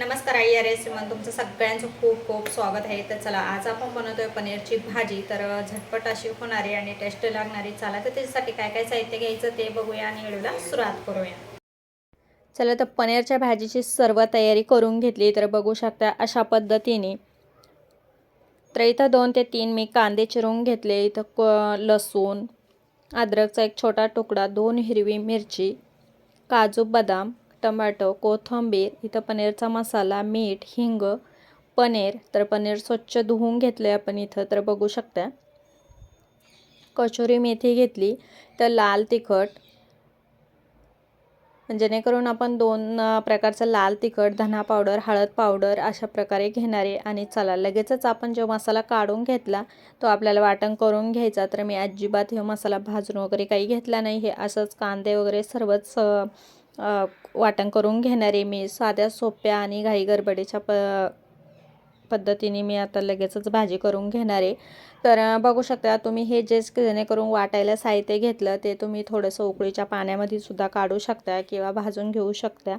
नमस्कार आई या रेसिपीमध्ये तुमचं सगळ्यांचं खूप खूप स्वागत आहे. तर चला आज आपण बनवतोय पनीरची भाजी. तर झटपट अशी होणारी आणि टेस्ट लागणारी. चला तर त्याच्यासाठी काय काय साहित्य घ्यायचं ते बघूया आणि व्हिडिओला सुरुवात करूया. चला तर पनीरच्या भाजीची सर्व तयारी करून घेतली. तर बघू शकता अशा पद्धतीने. तर इथं दोन ते तीन मी कांदे चिरून घेतले. इथं क लसूण अद्रकचा एक छोटा तुकडा दोन हिरवी मिरची काजू बदाम टमॅटो कोथिंबीर इथं पनीरचा मसाला मीठ हिंग पनीर. तर पनीर स्वच्छ धुवून घेतले आपण इथं तर बघू शकता कचोरी मेथी घेतली तर लाल तिखट. जेणेकरून आपण दोन प्रकारचं लाल तिखट धना पावडर हळद पावडर अशा प्रकारे घेणारे आणि चला लगेचच आपण जो मसाला काढून घेतला तो आपल्याला वाटण करून घ्यायचा. तर मी अजिबात हे मसाला भाजून वगैरे काही घेतला नाही. हे असंच कांदे वगैरे सर्वच वाटण करून घेणारे मी. साध्या सोप्या आणि घाई गडबडीच्या प पद्धतीने मी आता लगेचच भाजी करून घेणार आहे. तर बघू शकता तुम्ही हे जे जेणेकरून वाटायला साहित्य घेतलं ते तुम्ही थोडंसं उकळीच्या पाण्यामध्ये सुद्धा काढू शकता किंवा भाजून घेऊ शकता.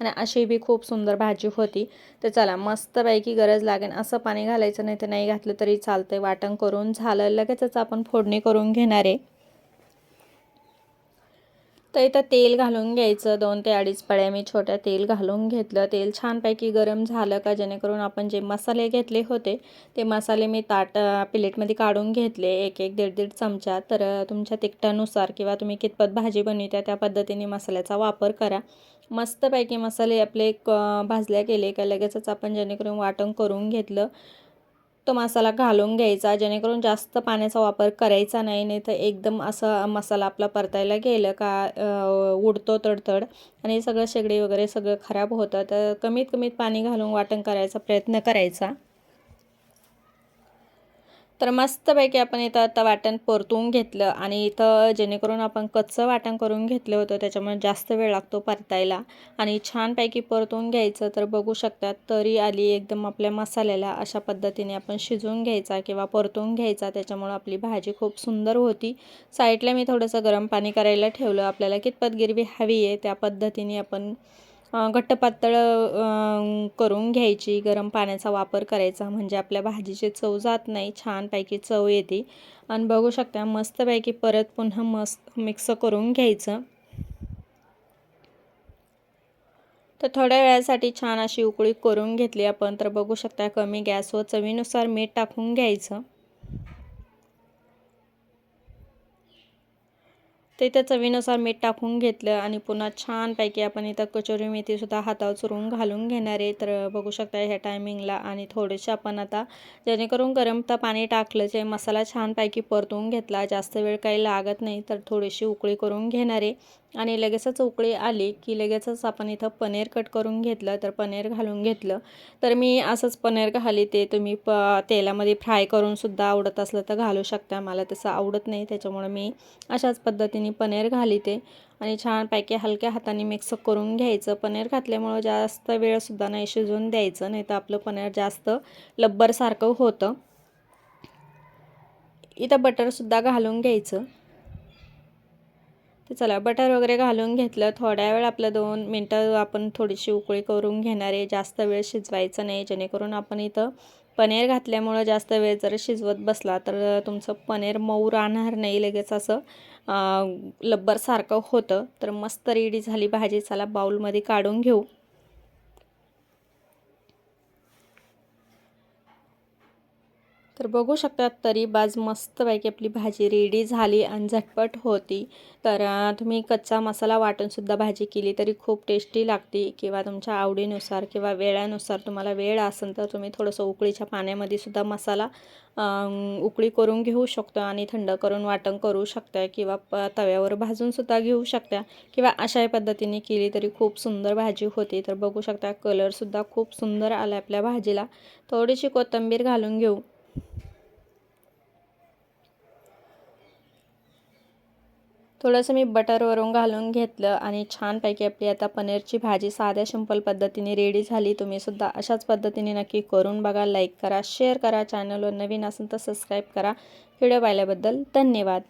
आणि अशी बी खूप सुंदर भाजी होती. तर चला मस्तपैकी गरज लागेल. असं पाणी घालायचं नाही तर नाही घातलं तरी चालतंय. वाटण करून झालं. लगेचच आपण फोडणी करून घेणार आहे. तर इथं तेल घालून घ्यायचं. दोन ते अडीच पळ्या मी छोट्या तेल घालून घेतलं. तेल छानपैकी गरम झालं का जेणेकरून आपण जे मसाले घेतले होते ते मसाले मी ताट प्लेटमध्ये काढून घेतले. एक एक दीड दीड चमचा. तर तुमच्या तिखटानुसार किंवा तुम्ही कितपत भाजी बनविता त्या पद्धतीने मसाल्याचा वापर करा. मस्तपैकी मसाले आपले क भाजल्या गेले का लगेचच आपण जेणेकरून वाटण करून घेतलं. तो मसाला घालून घ्यायचा जेणेकरून जास्त पाण्याचा वापर करायचा नाही नाही तर एकदम असा मसाला आपला परतायला गेलं का उडतो तडतड आणि सगळं शेगडी वगैरे सगळं खराब होतं. तर कमीत कमीत पाणी घालून वाटण करायचा प्रयत्न करायचा. तर मस्तपैकी आपण इथं आता वाटण परतून घेतलं आणि इथं जेणेकरून आपण कच्चं वाटण करून घेतलं होतं त्याच्यामुळे जास्त वेळ लागतो परतायला. आणि छानपैकी परतून घ्यायचं तर बघू शकतात तरी आली एकदम आपल्या मसाल्याला अशा पद्धतीने आपण शिजवून घ्यायचा किंवा परतून घ्यायचा त्याच्यामुळं आपली भाजी खूप सुंदर होती. साईडला मी थोडंसं गरम पाणी करायला ठेवलं आपल्याला कितपत गिरवी हवी आहे त्या पद्धतीने आपण घट्ट पातळ करून घ्यायची. गरम पाण्याचा वापर करायचा. म्हणजे आपल्या भाजीची चव जात नाही. छानपैकी चव येते. आणि बघू शकता मस्तपैकी परत पुन्हा मस्त मिक्स करून घ्यायचं. तर थोड्या वेळासाठी छान अशी उकळी करून घेतली आपण. तर बघू शकता कमी गॅसवर चवीनुसार मीठ टाकून घ्यायचं. ते त्या चवीनुसार मीठ टाकून घेतलं आणि पुन्हा छानपैकी आपण इथं कचोरी मेथीसुद्धा हातावर चुरून घालून घेणार आहे. तर बघू शकता ह्या टायमिंगला आणि थोडेसे आपण आता जेणेकरून गरम तर पाणी टाकलं जे मसाला छानपैकी परतून घेतला जास्त वेळ काही लागत नाही तर थोडीशी उकळी करून घेणार आहे. आणि लगेचच उकळी आली की लगेचच आपण इथं पनीर कट करून घेतलं तर पनीर घालून घेतलं. तर मी असंच पनीर घाली ते तुम्ही प तेलामध्ये फ्राय करूनसुद्धा आवडत असलं तर घालू शकता. मला तसं आवडत नाही त्याच्यामुळं मी अशाच पद्धतीने पनीर घालीते आणि छानपैकी हलक्या हाताने मिक्स करून घ्यायचं. पनीर घातल्यामुळं जास्त वेळसुद्धा नाही शिजवून द्यायचं नाही तर आपलं पनीर जास्त लब्बरसारखं होतं. इथं बटरसुद्धा घालून घ्यायचं. तर चला बटर वगैरे घालून घेतलं. थोड्या वेळ आपलं दोन मिनटं आपण थोडीशी उकळी करून घेणार आहे. जास्त वेळ शिजवायचं नाही. जेणेकरून आपण इथं पनीर घातल्यामुळं जास्त वेळ जर शिजवत बसला तर तुमचं पनीर मऊ राहणार नाही. लगेच असं लब्बरसारखं होतं. तर मस्त रेडी झाली भाजी. चला बाऊलमध्ये काढून घेऊ. तर बघू शकतात तरी बाज मस्तपैकी आपली भाजी रेडी झाली आणि झटपट होती. तर तुम्ही कच्चा मसाला वाटूनसुद्धा भाजी केली तरी खूप टेस्टी लागते किंवा तुमच्या आवडीनुसार किंवा वेळानुसार तुम्हाला वेळ असेल तर तुम्ही थोडंसं उकळीच्या पाण्यामध्ये सुद्धा मसाला उकळी करून घेऊ शकतो आणि थंड करून वाटण करू शकता किंवा प तव्यावर भाजूनसुद्धा घेऊ शकता किंवा अशाही पद्धतीने केली तरी खूप सुंदर भाजी होती. तर बघू शकता कलरसुद्धा खूप सुंदर आला आपल्या भाजीला. थोडीशी कोथिंबीर घालून घेऊ. थोडंसं मी बटरवरून घालून घेतलं आणि छानपैकी आपली आता पनीरची भाजी साध्या सिंपल पद्धतीने रेडी झाली. तुम्हीसुद्धा अशाच पद्धतीने नक्की करून बघा लाईक करा शेअर करा. चॅनलवर नवीन असेल तर सबस्क्राईब करा. व्हिडिओ पाहिल्याबद्दल धन्यवाद.